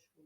Hoş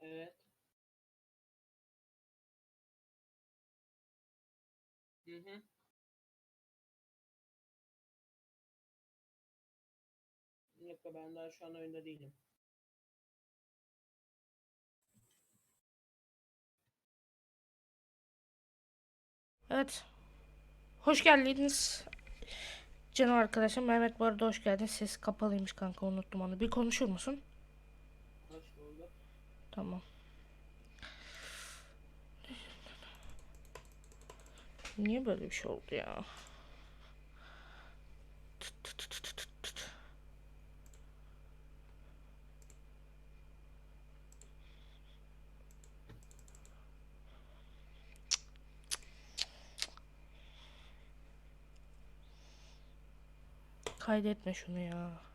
Evet. Hı hı. Yok be, ben daha şu an oyunda değilim. Evet. Hoş geldiniz. Canım arkadaşım Mehmet bu arada hoş geldin. Ses kapalıymış kanka unuttum onu. Bir konuşur musun? Hoş bulduk. Tamam. Niye böyle bir şey oldu ya? Kaydetme şunu ya.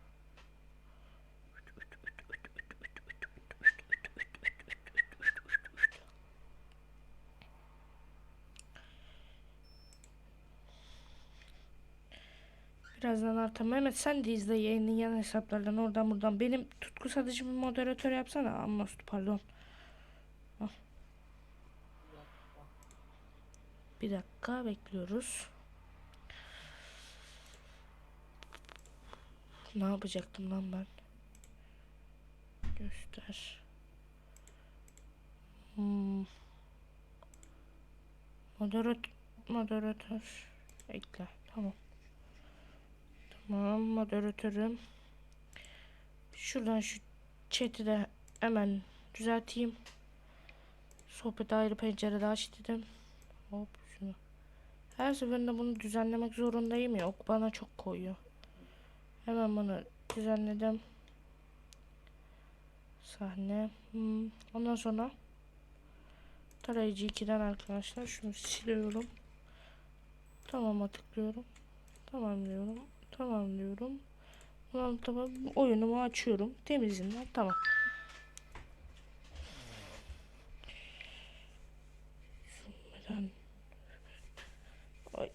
Birazdan artar. Mehmet sen de izle yayının yan hesaplardan oradan buradan. Benim tutku satıcımı moderatör yapsana. Amnost pardon. Bir dakika bekliyoruz. Ne yapacaktım lan ben? Göster. Hmm. Moderat moderatör ekle. Tamam. Tamam moderatörüm. Şuradan şu chat'i de hemen düzelteyim. Sohbet ayrı pencerede aç dedim. Hop şunu. Her seferinde bunu düzenlemek zorundayım ya. Ok bana çok koyuyor. Hemen bunu düzenledim. Sahne. Hmm. Ondan sonra tarayıcı 2'den arkadaşlar şunu siliyorum. Tamam'a tıklıyorum. Tamam diyorum. Tamam diyorum. Tamam tamam. Oyunumu açıyorum. Temizinden tamam. Şuradan. Ay.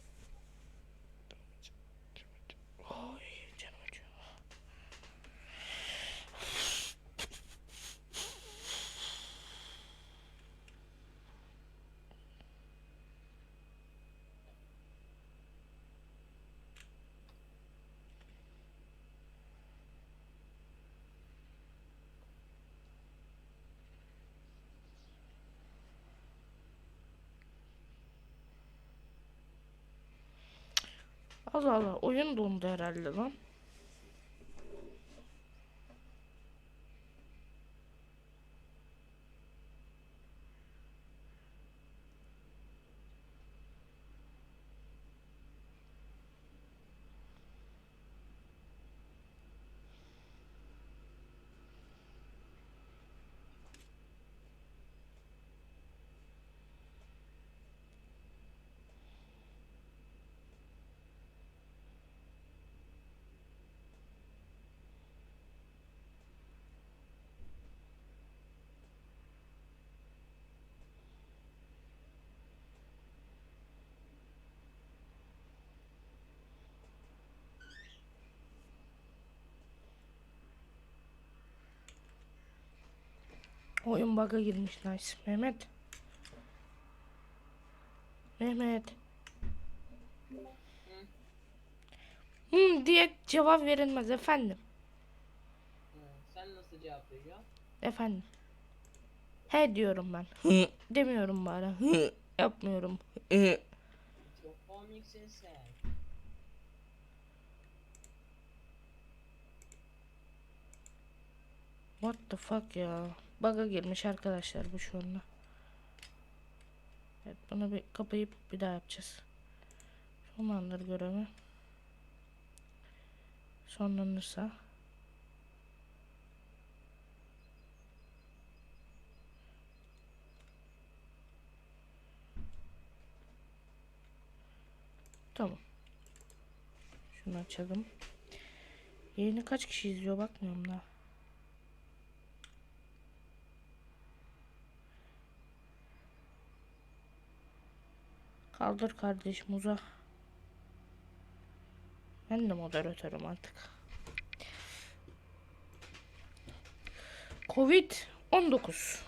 Ay canım acıyor. Allah Allah oyun dondu herhalde lan. Oyun bug'a girmiş nice. Mehmet. Mehmet. Hmm diye cevap verilmez efendim. Sen nasıl cevap veriyorsun? Efendim. He diyorum ben. Hı demiyorum bari. Hı yapmıyorum. Hı. Çok komiksin sen. What the fuck ya. Bug'a girmiş arkadaşlar bu şu anda. Evet bunu bir kapayıp bir daha yapacağız. Sonlandır görevi. Sonlanırsa. Tamam. Şunu açalım. Yayını kaç kişi izliyor bakmıyorum da. Kaldır kardeşim uza. Ben de moderatörüm artık. Covid 19.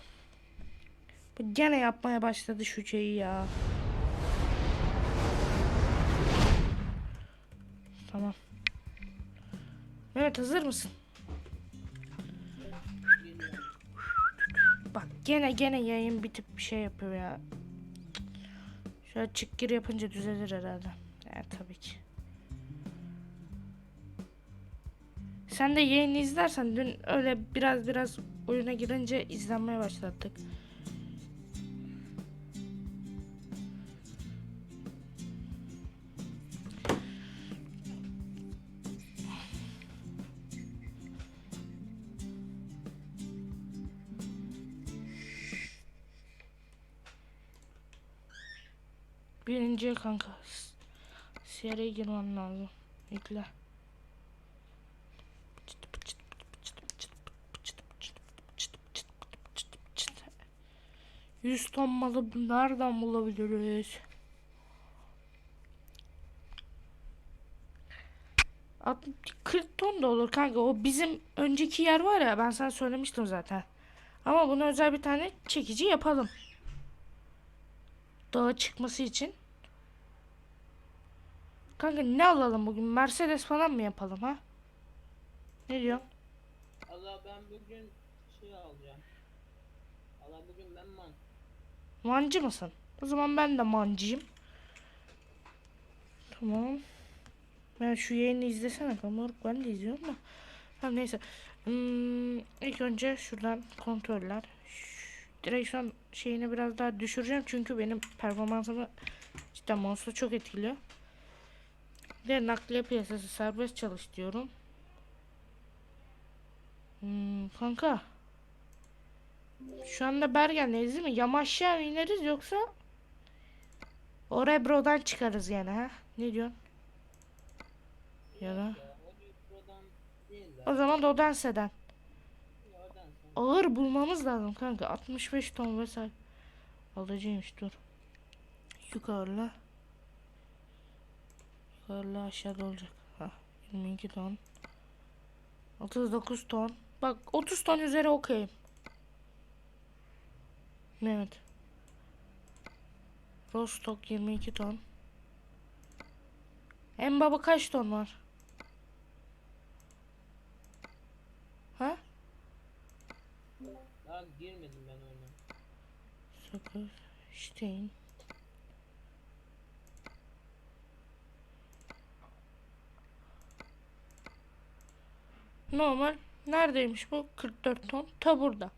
Bu gene yapmaya başladı şu şeyi ya. Tamam. Mehmet hazır mısın? Bak gene gene yayın bitip bir şey yapıyor ya. Şöyle çık gir yapınca düzelir herhalde. Evet tabii ki. Sen de yayını izlersen dün öyle biraz biraz oyuna girince izlenmeye başlattık. Birinciye kanka. Siyaraya girmem lazım. Yükle. 100 ton malı nereden bulabiliriz? At- 40 ton da olur kanka. O bizim önceki yer var ya ben sana söylemiştim zaten. Ama buna özel bir tane çekici yapalım. Dağa çıkması için. Kanka ne alalım bugün? Mercedes falan mı yapalım ha? Ne diyorsun? Allah ben bugün şey alacağım. Allah bugün ben man. Mancı mısın? O zaman ben de mancıyım. Tamam. Ben şu yayını izlesene. Moruk ben de izliyorum da. Ha neyse. Hmm, ilk önce şuradan kontroller. Ş- Direksiyon şeyini biraz daha düşüreceğim. Çünkü benim performansımı cidden mouse'la çok etkiliyor. De nakliye piyasası serbest çalış diyorum. Hmm, kanka. Şu anda Bergen'deyiz değil mi? Yamaçlığa mı ineriz yoksa Orebro'dan çıkarız yani ha? Ne diyorsun? Ya da o zaman Dodense'den. Ağır bulmamız lazım kanka. 65 ton vesaire. Alıcıymış dur. Yukarıla. Yukarıla aşağıda olacak. Ha, 22 ton. 39 ton. Bak 30 ton üzeri okeyim. Evet. Rostock 22 ton. En baba kaç ton var? Ha? Daha girmedim ben oyuna. Sakız, Stein. Normal. Neredeymiş bu? 44 ton. Ta burada.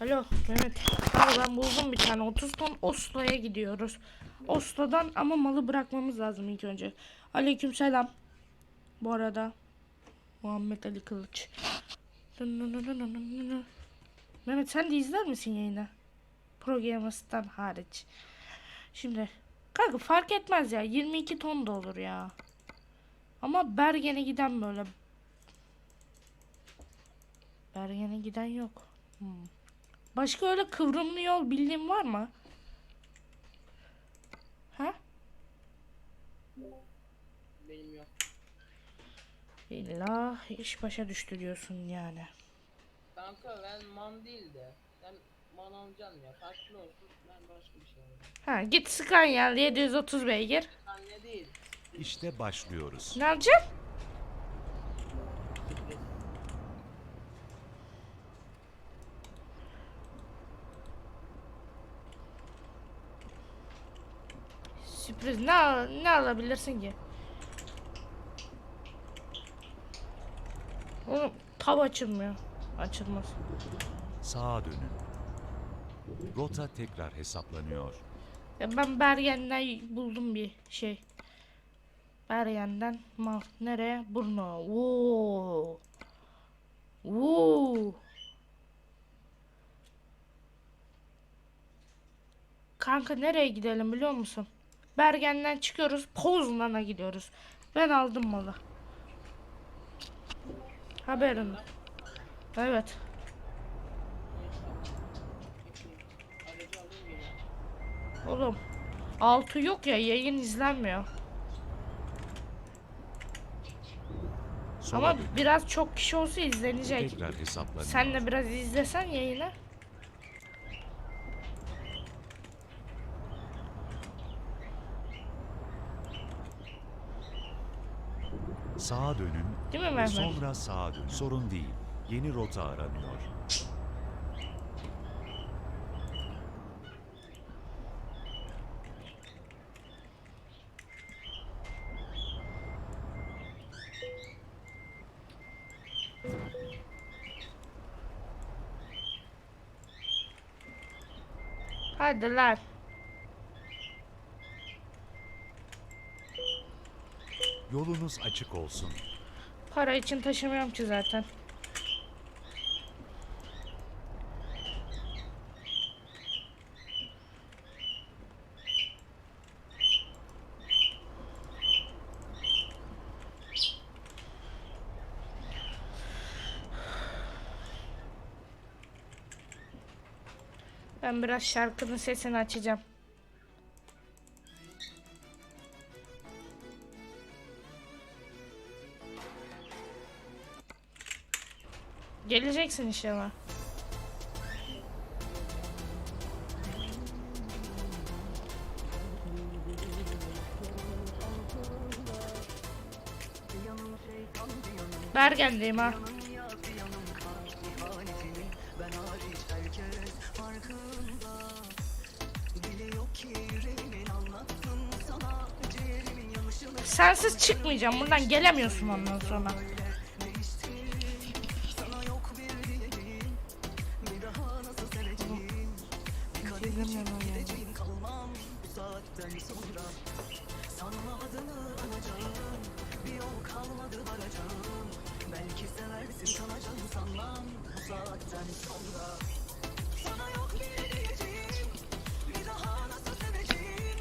Alo Mehmet. Abi ben buldum bir tane 30 ton Oslo'ya gidiyoruz. Oslo'dan ama malı bırakmamız lazım ilk önce. Aleyküm selam. Bu arada Muhammed Ali Kılıç. Mehmet sen de izler misin yayını? Programısından hariç. Şimdi kanka fark etmez ya 22 ton da olur ya. Ama Bergen'e giden böyle. Bergen'e giden yok. Hmm. Başka öyle kıvrımlı yol bildiğin var mı? Ha? Benim yok. İlla iş başa düştü diyorsun yani. Kanka ben man değil de. Sen man alacaksın ya. Farklı olsun. Ben başka bir şey alacağım. Ha git Scania 730 beygir. Anne değil. İşte başlıyoruz. Ne alacaksın? Sürpriz ne, al- ne alabilirsin ki? Oğlum tab açılmıyor. Açılmaz. Sağa dönün. Rota tekrar hesaplanıyor. Ya ben Bergen'den buldum bir şey. Bergen'den mal. Nereye? Brno. Oo. Oo. Kanka nereye gidelim biliyor musun? Bergen'den çıkıyoruz. Poznan'a gidiyoruz. Ben aldım malı. Haberin. Evet. Oğlum. Altı yok ya yayın izlenmiyor. Ama biraz çok kişi olsa izlenecek. Tekrar hesaplanıyor. Sen de biraz izlesen yayını. Sağa dönün. Değil mi Mehmet? Sonra sağa dönün. Sorun değil. Yeni rota aranıyor. Hadi lan. Yolunuz açık olsun. Para için taşımıyorum ki zaten. Ben biraz şarkının sesini açacağım. Geleceksin inşallah. Bergen'deyim ha. Sensiz çıkmayacağım. Buradan gelemiyorsun ondan sonra. bilmiyorum öyle. Sanma adını anacağım Bir yol kalmadı varacağım Belki seversin kalacağım sanmam Bu saatten sonra Sana yok geri diyeceğim Bir daha nasıl seveceğim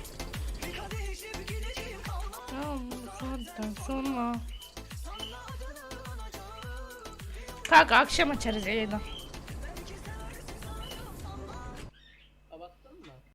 Bir kadeh gideceğim kalmam Ya bu saatten sonra Kanka akşam açarız yayını.